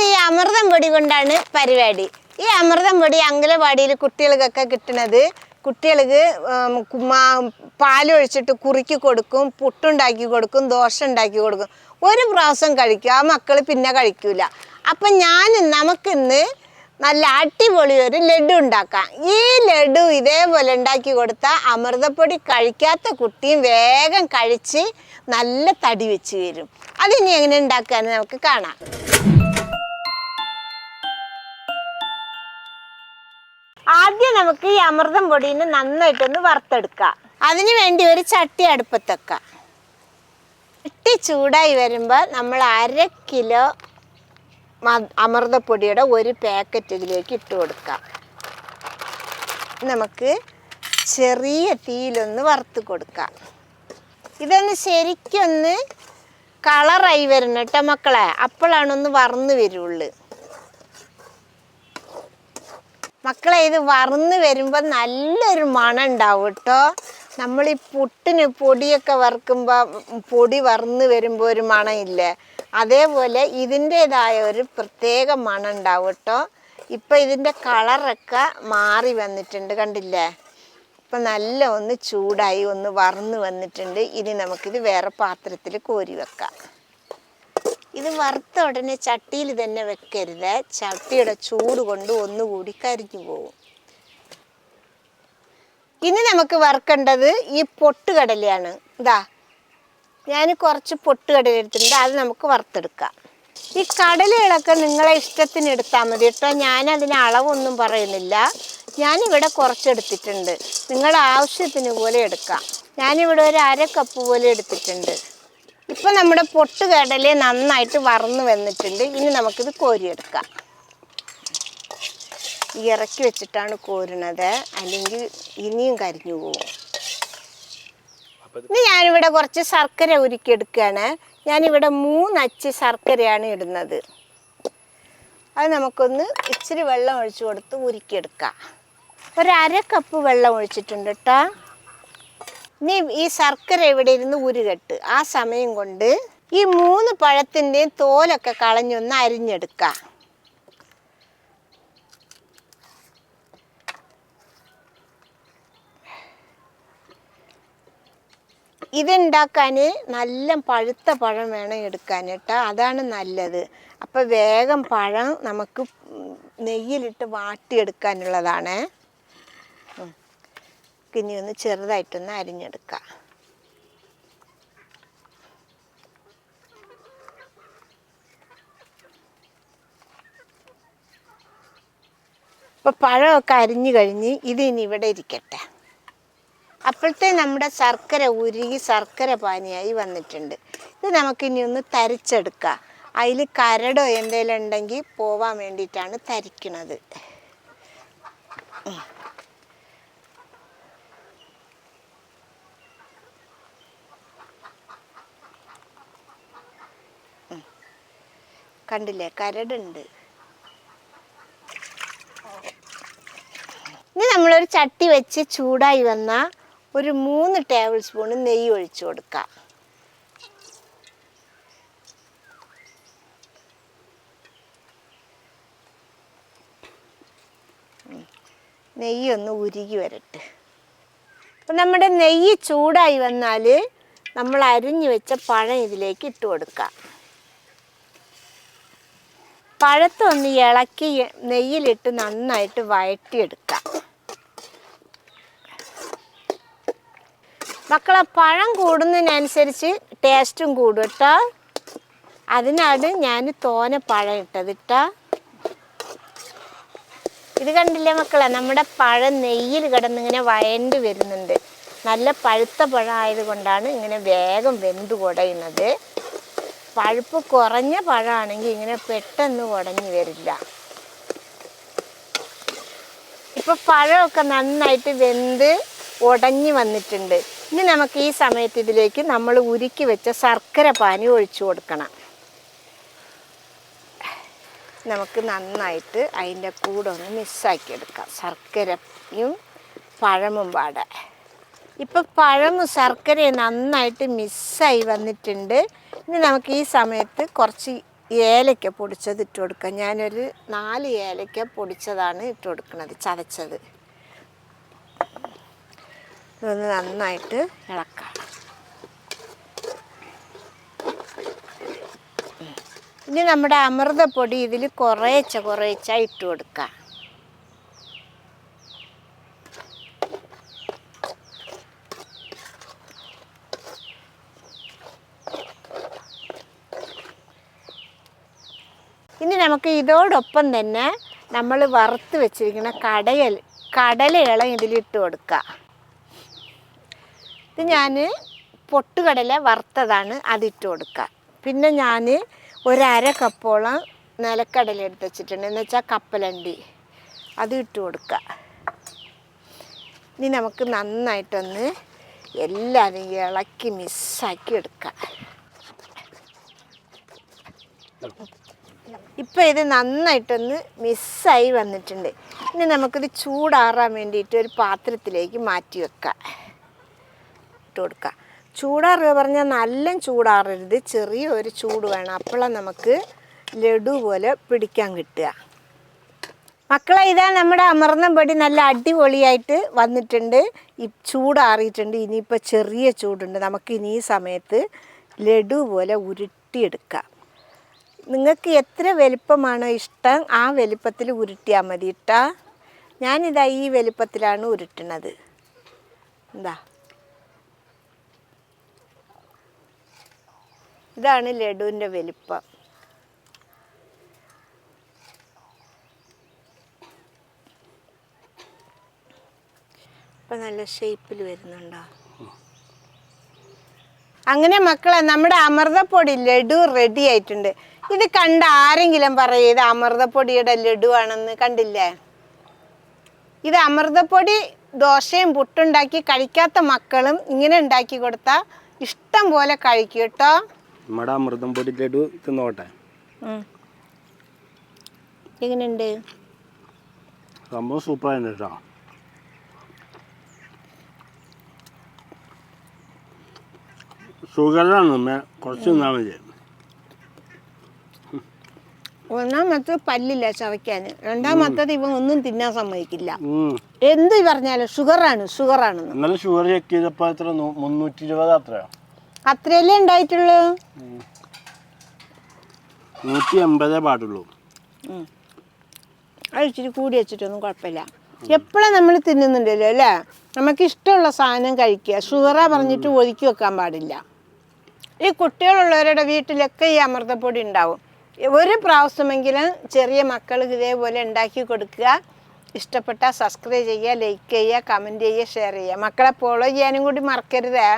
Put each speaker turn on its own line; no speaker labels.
ഇന്ന് ഈ അമൃതം പൊടി കൊണ്ടാണ് പരിപാടി. ഈ അമൃതം പൊടി അങ്കലവാടിയിൽ കുട്ടികൾക്കൊക്കെ കിട്ടണത് കുട്ടികൾക്ക് പാലൊഴിച്ചിട്ട് കുറുക്കി കൊടുക്കും പുട്ടുണ്ടാക്കി കൊടുക്കും ദോശ ഉണ്ടാക്കി കൊടുക്കും. ഒരു പ്രാവശ്യം കഴിക്കും ആ മക്കൾ പിന്നെ കഴിക്കൂല. അപ്പം ഞാൻ നമുക്കിന്ന് നല്ല അടിപൊളി ഒരു ലഡു ഉണ്ടാക്കാം. ഈ ലഡു ഇതേപോലെ ഉണ്ടാക്കി കൊടുത്താൽ അമൃതപ്പൊടി കഴിക്കാത്ത കുട്ടിയും വേഗം കഴിച്ച് നല്ല തടി വെച്ച് വരും. അതിനി എങ്ങനെ ഉണ്ടാക്കാന്ന് നമുക്ക് കാണാം. ആദ്യം നമുക്ക് ഈ അമൃതം പൊടിനെ നന്നായിട്ടൊന്ന് വറുത്തെടുക്കാം. അതിനു വേണ്ടി ഒരു ചട്ടി അടുപ്പത്തെക്കാം ചട്ടി ചൂടായി വരുമ്പോൾ നമ്മൾ അര കിലോ അമൃതപ്പൊടിയുടെ ഒരു പാക്കറ്റ് ഇതിലേക്ക് ഇട്ട് കൊടുക്കാം. നമുക്ക് ചെറിയ തീയിലൊന്ന് വറുത്ത് കൊടുക്കാം. ഇതൊന്ന് ശരിക്കൊന്ന് കളറായി വരണം കേട്ടോ മക്കളെ. അപ്പോഴാണ് ഒന്ന് വറന്ന് വരുള്ളൂ. മക്കളെ ഇത് വറന്ന് വരുമ്പോൾ നല്ലൊരു മണം ഉണ്ടാവും കേട്ടോ. നമ്മൾ ഈ പുട്ടിന് പൊടിയൊക്കെ വറുക്കുമ്പോൾ പൊടി വറന്ന് വരുമ്പോൾ ഒരു മണമില്ലേ അതേപോലെ ഇതിന്റെതായ ഒരു പ്രത്യേക മണം ഉണ്ടാവും കേട്ടോ. ഇപ്പം ഇതിന്റെ കളറൊക്കെ മാറി വന്നിട്ടുണ്ട് കണ്ടില്ലേ? ഇപ്പം നല്ല ഒന്ന് ചൂടായി ഒന്ന് വറന്ന് വന്നിട്ടുണ്ട്. ഇനി നമുക്കിത് വേറെ പാത്രത്തിൽ കോരി വെക്കാം. ഇത് വറുത്ത ഉടനെ ചട്ടിയിൽ തന്നെ വെക്കരുത്. ചട്ടിയുടെ ചൂട് കൊണ്ട് ഒന്നുകൂടി കരിഞ്ഞു പോകും. ഇനി നമുക്ക് വറുക്കേണ്ടത് ഈ പൊട്ടുകടലയാണ്. ഇതാ ഞാൻ കുറച്ച് പൊട്ടുകടല എടുത്തിട്ടുണ്ട്. അത് നമുക്ക് വറുത്തെടുക്കാം. ഈ കടലകളൊക്കെ നിങ്ങളെ ഇഷ്ടത്തിന് എടുത്താൽ മതി കേട്ടോ. ഞാനതിന് അളവൊന്നും പറയുന്നില്ല. ഞാനിവിടെ കുറച്ചെടുത്തിട്ടുണ്ട്. നിങ്ങളുടെ ആവശ്യത്തിന് പോലെ എടുക്കാം. ഞാനിവിടെ ഒരു അര കപ്പ് പോലെ എടുത്തിട്ടുണ്ട്. ഇപ്പം നമ്മുടെ പൊട്ടുകടല നന്നായിട്ട് വറന്ന് വന്നിട്ടുണ്ട്. ഇനി നമുക്കിത് കോരിയെടുക്കാം. ഇറക്കി വെച്ചിട്ടാണ് കോരുന്നത്. അല്ലെങ്കിൽ ഇനിയും കരിഞ്ഞു പോകും ഇനി ഞാനിവിടെ കുറച്ച് ശർക്കര ഉരുക്കിയെടുക്കുകയാണ്. ഞാനിവിടെ മൂന്നച്ച് ശർക്കരയാണ് ഇടുന്നത്. അത് നമുക്കൊന്ന് ഇച്ചിരി വെള്ളം ഒഴിച്ചു കൊടുത്ത് ഉരുക്കിയെടുക്കാം. ഒരു അര കപ്പ് വെള്ളം ഒഴിച്ചിട്ടുണ്ട് കേട്ടോ. ഇനി ഈ ശർക്കര ഇവിടെ ഇരുന്ന് ഉരുകെട്ട്? ആ സമയം കൊണ്ട് ഈ മൂന്ന് പഴത്തിന്റെയും തോലൊക്കെ കളഞ്ഞൊന്ന് അരിഞ്ഞെടുക്കാം. ഇതുണ്ടാക്കാൻ നല്ല പഴുത്ത പഴം വേണം എടുക്കാൻ കേട്ടോ. അതാണ് നല്ലത്. അപ്പോൾ വേഗം പഴം നമുക്ക് നെയ്യിലിട്ട് വാട്ടിയെടുക്കാനുള്ളതാണ്. ഇനി ഒന്ന് ചെറുതായിട്ടൊന്ന് അരിഞ്ഞെടുക്കാം. അപ്പോൾ പഴമൊക്കെ അരിഞ്ഞു കഴിഞ്ഞ് ഇനി ഇവിടെ ഇരിക്കട്ടെ. അപ്പോഴത്തെ നമ്മുടെ ശർക്കര ഉരുകി ശർക്കര പാനിയായി വന്നിട്ടുണ്ട്. ഇത് നമുക്കിനി ഒന്ന് തരിച്ചെടുക്കാം. അതിൽ കരടോ എന്തെങ്കിലും ഉണ്ടെങ്കിൽ പോവാൻ വേണ്ടിയിട്ടാണ് തരിക്കണത്. കണ്ടില്ലേ? കരടുണ്ട്. ഇനി നമ്മളൊരു ചട്ടി വെച്ച് ചൂടായി വന്ന ഒരു മൂന്ന് ടേബിൾ സ്പൂൺ നെയ്യ് ഒഴിച്ചു കൊടുക്കാം. നെയ്യ് ഒന്ന് ഉരുകി വരട്ടെ. അപ്പം നമ്മുടെ നെയ്യ് ചൂടായി വന്നാൽ നമ്മൾ അരിഞ്ഞു വെച്ച പഴം ഇതിലേക്ക് ഇട്ട് കൊടുക്കാം. പഴത്തെ ഒന്ന് ഇളക്കി നെയ്യിലിട്ട് നന്നായിട്ട് വഴറ്റിയെടുക്കാം. മക്കളെ പഴം കൂടുന്നതിനനുസരിച്ച് ടേസ്റ്റും കൂടും കേട്ടോ അതിനാണ് ഞാൻ തോനെ പഴം ഇട്ടത് കേട്ടോ ഇത് കണ്ടില്ലേ മക്കളെ നമ്മുടെ പഴം നെയ്യിൽ കിടന്നിങ്ങനെ വയണ്ട് വരുന്നുണ്ട്. നല്ല പഴുത്ത പഴം ആയതുകൊണ്ടാണ് ഇങ്ങനെ വേഗം വെന്ത് കുടയുന്നത്. പഴുപ്പ് കുറഞ്ഞ പഴമാണെങ്കിൽ ഇങ്ങനെ പെട്ടെന്ന് ഉടഞ്ഞു വരില്ല. ഇപ്പൊ പഴമൊക്കെ നന്നായിട്ട് വെന്ത് ഉടഞ്ഞു വന്നിട്ടുണ്ട്. ഇനി നമുക്ക് ഈ സമയത്ത് ഇതിലേക്ക് നമ്മൾ ഉരുക്കി വെച്ച ശർക്കര പാനി ഒഴിച്ചു കൊടുക്കണം. നമുക്ക് നന്നായിട്ട് അതിന്റെ കൂടെ ഒന്ന് മിക്സാക്കി എടുക്കാം. ശർക്കരയും പഴമും പാടെ. ഇപ്പം പഴമും ശർക്കരയും നന്നായിട്ട് മിസ്സായി വന്നിട്ടുണ്ട്. ഇനി നമുക്ക് ഈ സമയത്ത് കുറച്ച് ഏലയ്ക്ക പൊടിച്ചത് ഇട്ട് കൊടുക്കാം. ഞാനൊരു നാല് ഏലയ്ക്ക പൊടിച്ചതാണ് ഇട്ട് കൊടുക്കുന്നത് ചതച്ചത്. ഇതൊന്ന് നന്നായിട്ട് ഇളക്കാം. ഇനി നമ്മുടെ അമൃതപ്പൊടി ഇതിൽ കുറേച്ച കുറേച്ച ഇട്ട് കൊടുക്കാം. നമുക്ക് ഇതോടൊപ്പം തന്നെ നമ്മൾ വറുത്ത് വെച്ചിരിക്കുന്ന കടയൽ കടലയിളം ഇതിലിട്ട് കൊടുക്കുക ഇത് ഞാൻ പൊട്ടുകടല വറുത്തതാണ് അതിട്ട് കൊടുക്കുക പിന്നെ ഞാൻ ഒരര കപ്പോളം നിലക്കടല എടുത്ത് വെച്ചിട്ടുണ്ട്. എന്ന് വെച്ചാൽ കപ്പലണ്ടി. അത് ഇട്ട് കൊടുക്കുക ഇനി നമുക്ക് നന്നായിട്ടൊന്ന് എല്ലാവരും ഇളക്കി മിസ്സാക്കി എടുക്കാം. ഇപ്പം ഇത് നന്നായിട്ടൊന്ന് മിസ്സായി വന്നിട്ടുണ്ട്. ഇനി നമുക്കിത് ചൂടാറാൻ വേണ്ടിയിട്ട് ഒരു പാത്രത്തിലേക്ക് മാറ്റി വെക്കാം. ഇട്ട് കൊടുക്കുക ചൂടാറുക പറഞ്ഞാൽ നല്ല ചൂടാറരുത്. ചെറിയ ഒരു ചൂട് വേണം. അപ്പോഴാണ് നമുക്ക് ലഡു പോലെ പിടിക്കാൻ കിട്ടുക. മക്കളെ ഇതാ നമ്മുടെ അമർന്ന പൊടി നല്ല അടിപൊളിയായിട്ട് വന്നിട്ടുണ്ട്. ചൂടാറിയിട്ടുണ്ട്. ഇനിയിപ്പോൾ ചെറിയ ചൂടുണ്ട്. നമുക്ക് ഇനി ഈ സമയത്ത് ലഡു പോലെ ഉരുട്ടിയെടുക്കാം. നിങ്ങൾക്ക് എത്ര വലിപ്പമാണോ ഇഷ്ടം ആ വലിപ്പത്തിൽ ഉരുട്ടിയാൽ മതി ഇട്ടാ ഞാനിതാ ഈ വലിപ്പത്തിലാണ് ഉരുട്ടണത്. എന്താ ഇതാണ് ലഡുവിന്റെ വലിപ്പം. ഇപ്പം നല്ല ഷേപ്പിൽ വരുന്നുണ്ടോ? അങ്ങനെ മക്കളെ നമ്മുടെ അമൃതപ്പൊടി ലഡു റെഡി ആയിട്ടുണ്ട്. ഇത് കണ്ട ആരെങ്കിലും പറയും ഇത് അമൃതപ്പൊടിയുടെ ലഡു ആണെന്ന് കണ്ടില്ലേ? ഇത് അമൃതപ്പൊടി ദോശയും പുട്ടുണ്ടാക്കി കഴിക്കാത്ത മക്കളും ഇങ്ങനെ ഉണ്ടാക്കി കൊടുത്താൽ ഇഷ്ടം പോലെ കഴിക്കും കേട്ടോ.
നമ്മുടെ അമൃതം പൊടി ലഡു തിന്നോട്ടെ.
എങ്ങനെയുണ്ട്?
സംഭവം സൂപ്പറായിരുന്നു കേട്ടോ. ഷുഗറാണ് നമ്മെ കുറച്ച് തിന്നാൽ മതി.
ഒന്നാമത്തെ പല്ലില്ല ചവയ്ക്കാൻ. രണ്ടാമത്തത് ഇവൻ ഒന്നും തിന്നാൻ സമ്മതിക്കില്ല. എന്ത് പറഞ്ഞാലും ഷുഗറാണ് ഷുഗറാണെന്ന്.
ഇന്നലെ ഷുഗർ ചെക്ക് ചെയ്തപ്പോൾ എത്ര? മുന്നൂറ്റി ഇരുപത് അത്രയോ?
അത്രയല്ലേ ഉണ്ടായിട്ടുള്ളൂ?
നൂറ്റി എൺപതേ പാടുള്ളൂ.
അത് ഇച്ചിരി കൂടി വെച്ചിട്ടൊന്നും കുഴപ്പമില്ല. എപ്പോഴും നമ്മൾ തിന്നുന്നുണ്ടല്ലോ അല്ലേ? നമുക്ക് ഇഷ്ടമുള്ള സാധനം കഴിക്കുക. ഷുഗറാ പറഞ്ഞിട്ട് ഒതുക്കി വെക്കാൻ പാടില്ല. ഈ കുട്ടികളുള്ളവരുടെ വീട്ടിലൊക്കെ ഈ അമൃതപ്പൊടി ഉണ്ടാവും. ഒരു പ്രാവശ്യമെങ്കിലും ചെറിയ മക്കൾക്ക് ഇതേപോലെ ഉണ്ടാക്കി കൊടുക്കുക. ഇഷ്ടപ്പെട്ടാൽ സബ്സ്ക്രൈബ് ചെയ്യുക ലൈക്ക് ചെയ്യുക കമന്റ് ചെയ്യുക ഷെയർ ചെയ്യുക. മക്കളെ ഫോളോ ചെയ്യാനും കൂടി മറക്കരുതേ.